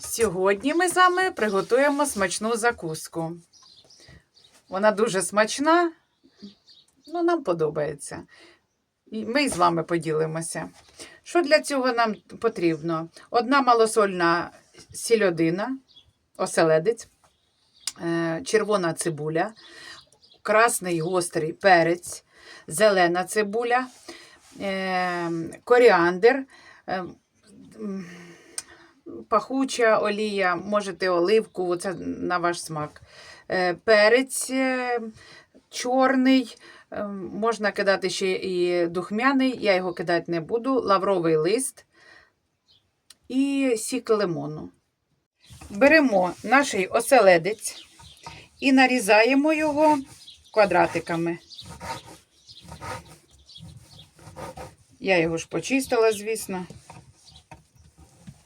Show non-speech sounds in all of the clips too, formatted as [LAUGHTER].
Сьогодні ми з вами приготуємо смачну закуску. Вона дуже смачна, ну, нам подобається. І ми з вами поділимося. Що для цього нам потрібно? Одна малосольна сільодина, оселедець, е, червона цибуля, красний гострий перець, зелена цибуля, е, коріандр, е, пахуча олія, можете оливку, це на ваш смак. Е, Перець е, чорний, е, можна кидати ще і духмяний, я його кидати не буду, лавровий лист і сік лимону. Беремо наш оселедець і нарізаємо його квадратиками. Я його ж почистила, звісно.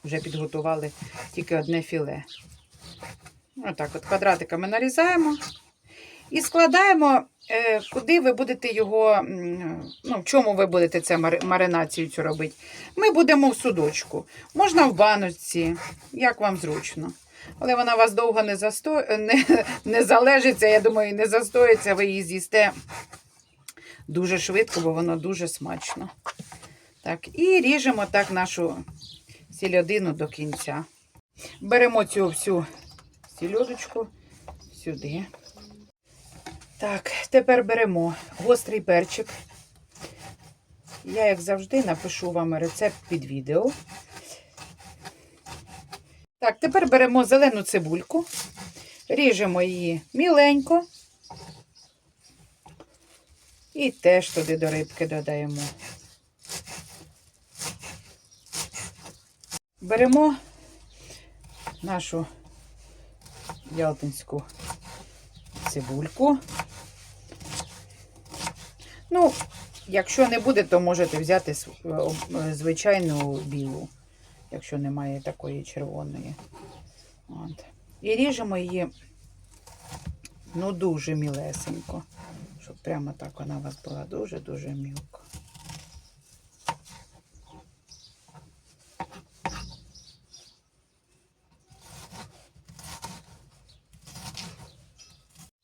Вже підготували тільки одне філе. Отак от квадратиками нарізаємо і складаємо, е, куди ви будете його, ну, в чому ви будете це маринацію цю робити. Ми будемо в судочку. Можна в баночці, як вам зручно. Але вона вас довго не, засто... не, не залежиться, я думаю, не застоїться, ви її з'їсте дуже швидко, бо воно дуже смачно. Так, і ріжемо так нашу сільодину до кінця. Беремо цю всю сільодочку сюди. Так, тепер беремо гострий перчик. Я, як завжди, напишу вам рецепт під відео. Так, тепер беремо зелену цибульку, ріжемо її міленько. І теж туди до рибки додаємо. Беремо нашу ялтинську цибульку. Ну, якщо не буде, то можете взяти е, е, звичайну білу, якщо немає такої червоної. От. І ріжемо її ну, дуже мілесенько, щоб прямо так вона у вас була дуже-дуже мілко.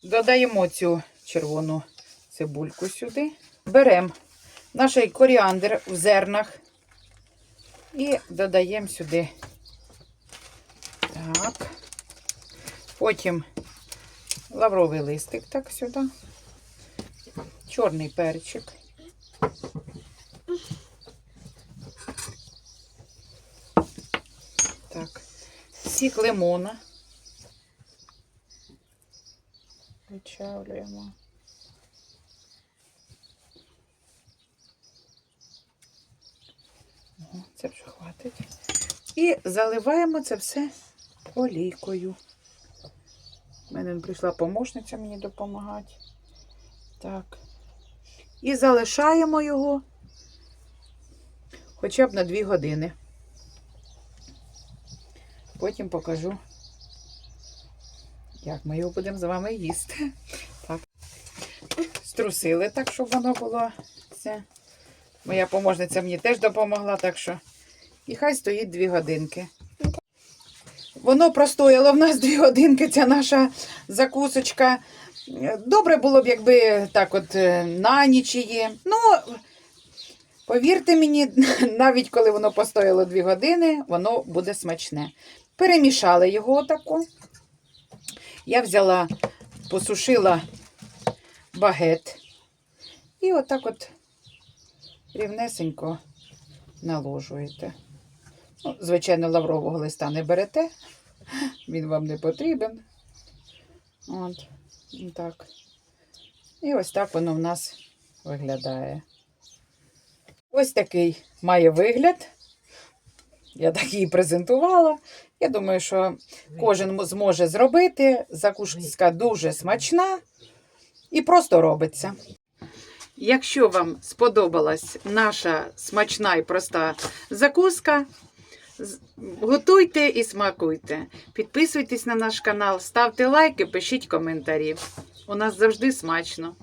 Додаємо цю червону цибульку сюди. Беремо наш коріандр в зернах і додаємо сюди. Так. Потім лавровий листик так сюди. Чорний перчик. Так. Сік лимона. Вичавлюємо. Ого, це вже хватить. І заливаємо це все олійкою. У мене прийшла помощниця мені допомагати. Так. І залишаємо його хоча б на 2 години. Потім покажу, як ми його будемо з вами їсти. Так. Струсили так, щоб воно було це. Моя поможниця мені теж допомогла, так що. І хай стоїть дві годинки. Воно простояло в нас дві годинки, ця наша закусочка. Добре було б, якби так от е, на ніч її. Ну, повірте мені, [LAUGHS] навіть коли воно постояло дві години, воно буде смачне. Перемішали його отаку. Я взяла, посушила багет. І отак от рівнесенько наложуєте. Ну, звичайно, лаврового листа не берете, він вам не потрібен. От, так. І ось так воно в нас виглядає. Ось такий має вигляд. Я так її презентувала. Я думаю, що кожен зможе зробити. Закушка дуже смачна і просто робиться. Якщо вам сподобалась наша смачна і проста закуска, готуйте і смакуйте. Підписуйтесь на наш канал, ставте лайки, пишіть коментарі. У нас завжди смачно.